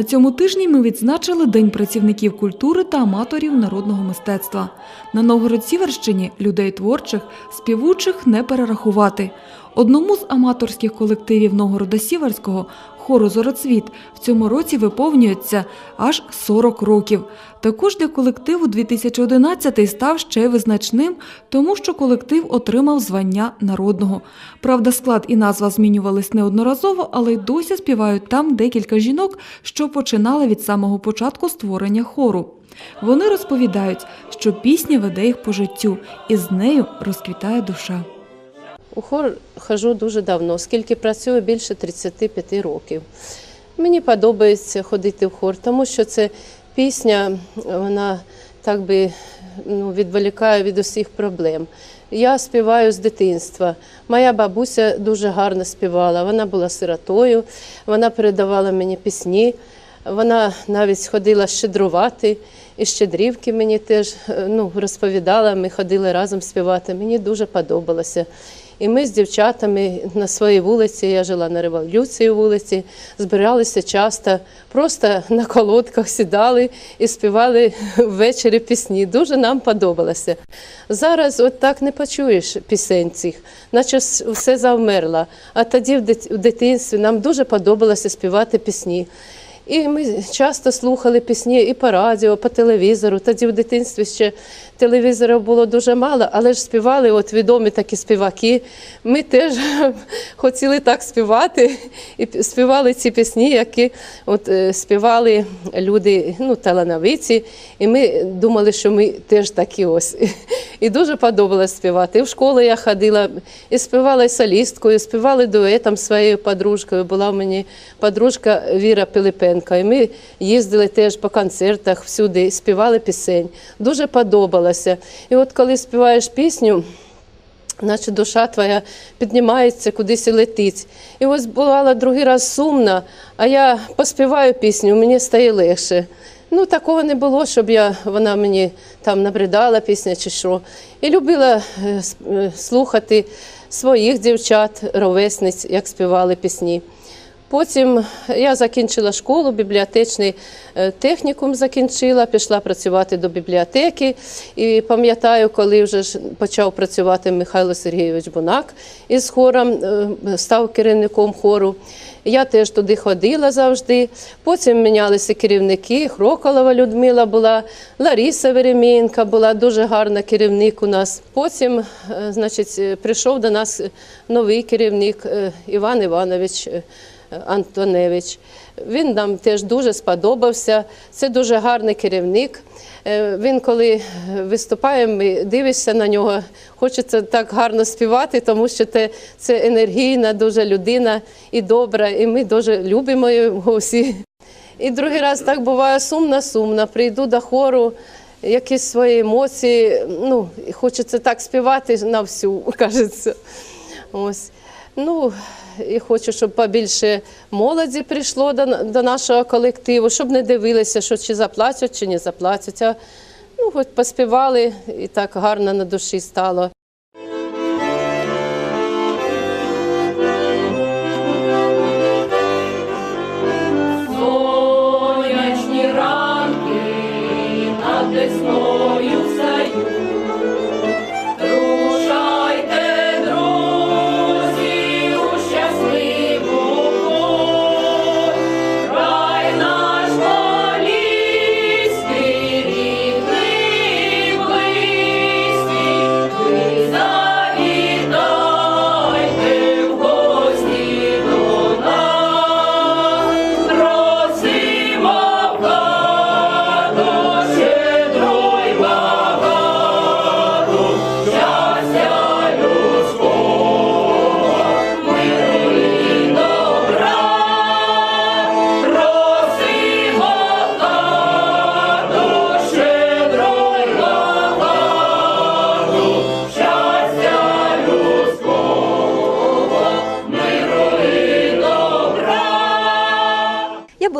На цьому тижні ми відзначили День працівників культури та аматорів народного мистецтва. На Новгород-Сіверщині людей творчих, співучих не перерахувати. Одному з аматорських колективів Новгорода Сіверського хору Зороцвіт в цьому році виповнюється аж 40 років. Також для колективу 2011 став ще визначним, тому що колектив отримав звання народного. Правда, склад і назва змінювались неодноразово, але й досі співають там декілька жінок, що починали від самого початку створення хору. Вони розповідають, що пісня веде їх по життю, і з нею розквітає душа. У хор хожу дуже давно, оскільки працюю більше 35 років. Мені подобається ходити в хор, тому що це пісня, вона так би ну, відволікає від усіх проблем. Я співаю з дитинства. Моя бабуся дуже гарно співала. Вона була сиротою, вона передавала мені пісні. Вона навіть ходила щедрувати, і щедрівки мені теж е, ну, розповідала. Ми ходили разом співати. Мені дуже подобалося. І ми з дівчатами на своїй вулиці, я жила на революції вулиці, збиралися часто, просто на колодках сідали і співали ввечері пісні. Дуже нам подобалося. Зараз от так не почуєш пісень цих, наче все завмерло. А тоді в дитинстві нам дуже подобалося співати пісні. І ми часто слухали пісні і по радіо, по телевізору. Тоді в дитинстві ще телевізорів було дуже мало, але ж співали от відомі такі співаки. Ми теж хотіли так співати і співали ці пісні, які от, е, співали люди ну, талановиті. І ми думали, що ми теж такі ось. І дуже подобалось співати. І в школу я ходила і співала і солісткою, співали дуетом своєю подружкою. Була в мені подружка Віра Пилипенко. І ми їздили теж по концертах всюди, співали пісень. Дуже подобалося. І от коли співаєш пісню, наче душа твоя піднімається кудись і летить. І ось бувала другий раз сумна, а я поспіваю пісню, мені стає легше. Ну, такого не було, щоб я, вона мені там набридала пісня чи що. І любила е, е, слухати своїх дівчат, ровесниць, як співали пісні. Потім я закінчила школу, бібліотечний е, технікум закінчила, пішла працювати до бібліотеки. І пам'ятаю, коли вже почав працювати Михайло Сергійович Бунак із хором, е, став керівником хору. Я теж туди ходила завжди. Потім мінялися керівники. Хроколова Людмила була, Лариса Веремінка була дуже гарна керівник у нас. Потім, е, значить, прийшов до нас новий керівник Іван Іванович. Антоневич. Він нам теж дуже сподобався. Це дуже гарний керівник. Е, Він, коли виступає, ми дивишся на нього, хочеться так гарно співати, тому що це енергійна, дуже людина і добра, і ми дуже любимо його всі. І другий раз так буває сумно-сумно. Прийду до хору, якісь свої емоції. Ну, хочеться так співати на всю, кажеться. Ось. Ну, і хочу, щоб побільше молоді прийшло до, до нашого колективу, щоб не дивилися, що чи заплатять, чи не заплатять. А ну, хоч поспівали і так гарно на душі стало.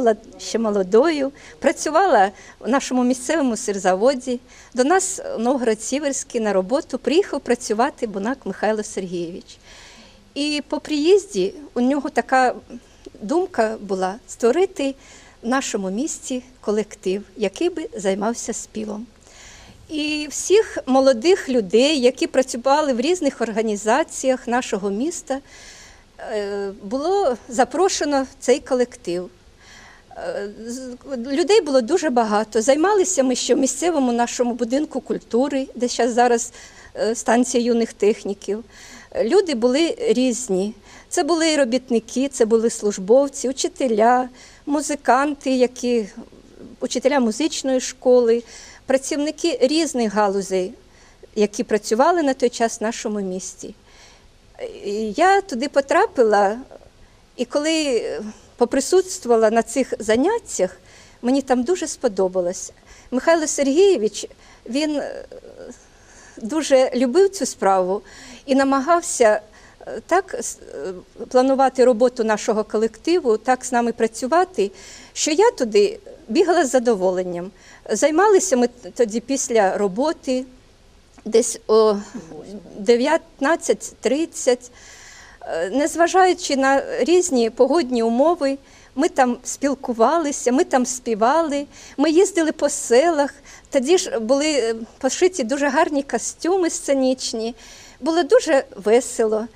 Була ще молодою, працювала в нашому місцевому сирзаводі. До нас в Новгород-Сіверський на роботу приїхав працювати Бунак Михайло Сергійович. І по приїзді у нього така думка була створити в нашому місті колектив, який би займався співом. І всіх молодих людей, які працювали в різних організаціях нашого міста, е, було запрошено в цей колектив. Е, Людей було дуже багато. Займалися ми ще в місцевому нашому будинку культури, де зараз зараз е, станція юних техніків. Е, Люди були різні. Це були і робітники, це були службовці, учителя, музиканти, які учителя музичної школи, працівники різних галузей, які працювали на той час в нашому місті. Я туди потрапила, і коли е, поприсутствувала на цих заняттях, мені там дуже сподобалось. Михайло Сергійович, він е, дуже любив цю справу і намагався е, так е, планувати роботу нашого колективу, так з нами працювати, що я туди бігала з задоволенням. Займалися ми тоді після роботи, десь о 19.30. Е, Незважаючи на різні погодні умови, ми там спілкувалися, ми там співали, ми їздили по селах. Тоді ж були е, пошиті дуже гарні костюми сценічні. Було дуже весело.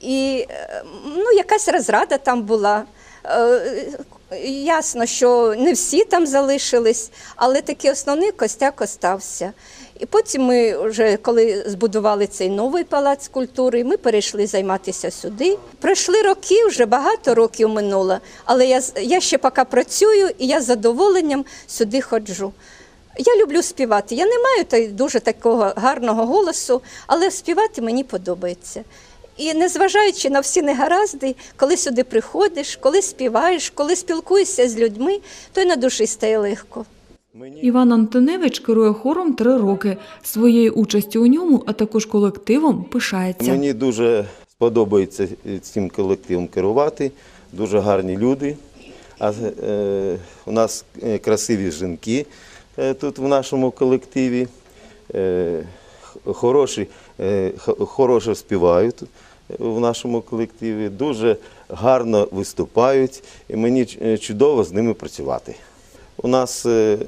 І е, ну, якась розрада там була. Ясно, що не всі там залишились, але такий основний костяк остався. І потім ми вже коли збудували цей новий палац культури, ми перейшли займатися сюди. Пройшли роки, вже багато років минуло, але я, я ще поки працюю і я з задоволенням сюди ходжу. Я люблю співати. Я не маю дуже такого гарного голосу, але співати мені подобається. І незважаючи на всі негаразди, коли сюди приходиш, коли співаєш, коли спілкуєшся з людьми, то й на душі стає легко. Іван Антоневич керує хором три роки. Своєю участю у ньому, а також колективом, пишається. Мені дуже сподобається цим колективом керувати. Дуже гарні люди. А е, у нас е, красиві жінки е, тут в нашому колективі. Е, хороші, е, хороше співають в нашому колективі, дуже гарно виступають, і мені чудово з ними працювати. У нас е,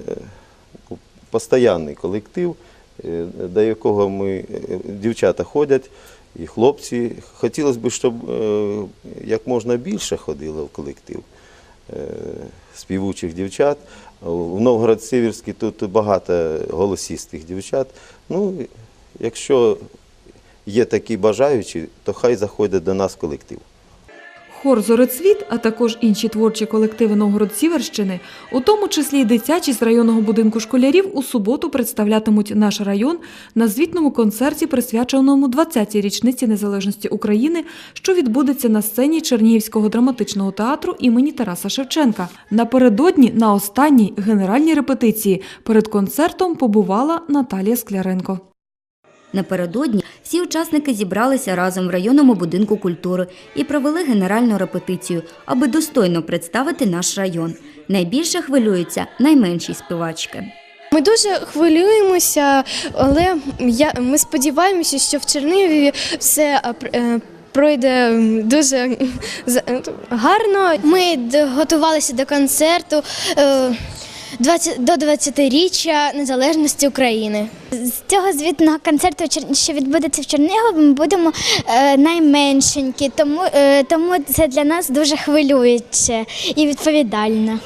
постійний колектив, е, до якого ми е, дівчата ходять, і хлопці. Хотілося б, щоб е, як можна більше ходило в колектив е, співучих дівчат. В Новгород-Сіверській тут багато голосістих дівчат. Ну, якщо є такі бажаючі, то хай заходять до нас в колектив. Хор Зорецвіт, а також інші творчі колективи Новгород-Сіверщини, у тому числі й дитячі з районного будинку школярів, у суботу представлятимуть наш район на звітному концерті, присвяченому 20-й річниці незалежності України, що відбудеться на сцені Чернігівського драматичного театру імені Тараса Шевченка. Напередодні на останній генеральній репетиції перед концертом побувала Наталія Скляренко. Напередодні всі учасники зібралися разом в районному будинку культури і провели генеральну репетицію, аби достойно представити наш район. Найбільше хвилюються найменші співачки. Ми дуже хвилюємося, але ми сподіваємося, що в Чернігові все е, е, пройде дуже е, гарно. Ми готувалися до концерту 20, до 20-річчя незалежності України. З цього звітного концерту, що відбудеться в Чернігові, ми будемо е, найменшенькі, тому, е, тому це для нас дуже хвилююче і відповідально.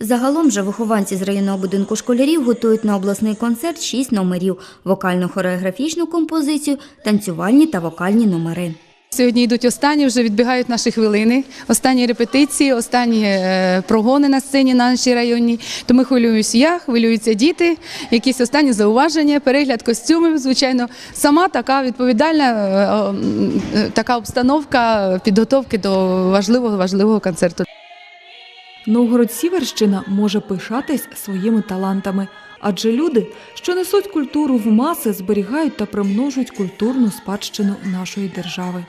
Загалом же вихованці з районного будинку школярів готують на обласний концерт шість номерів: вокально-хореографічну композицію, танцювальні та вокальні номери. Сьогодні йдуть останні, вже відбігають наші хвилини, останні репетиції, останні е, прогони на сцені на нашій районній. Тому хвилююсь я, хвилюються діти, якісь останні зауваження, перегляд костюмів. Звичайно, сама така відповідальна е, е, така обстановка підготовки до важливого важливого концерту. Новгород-Сіверщина може пишатись своїми талантами, адже люди, що несуть культуру в маси, зберігають та примножують культурну спадщину нашої держави.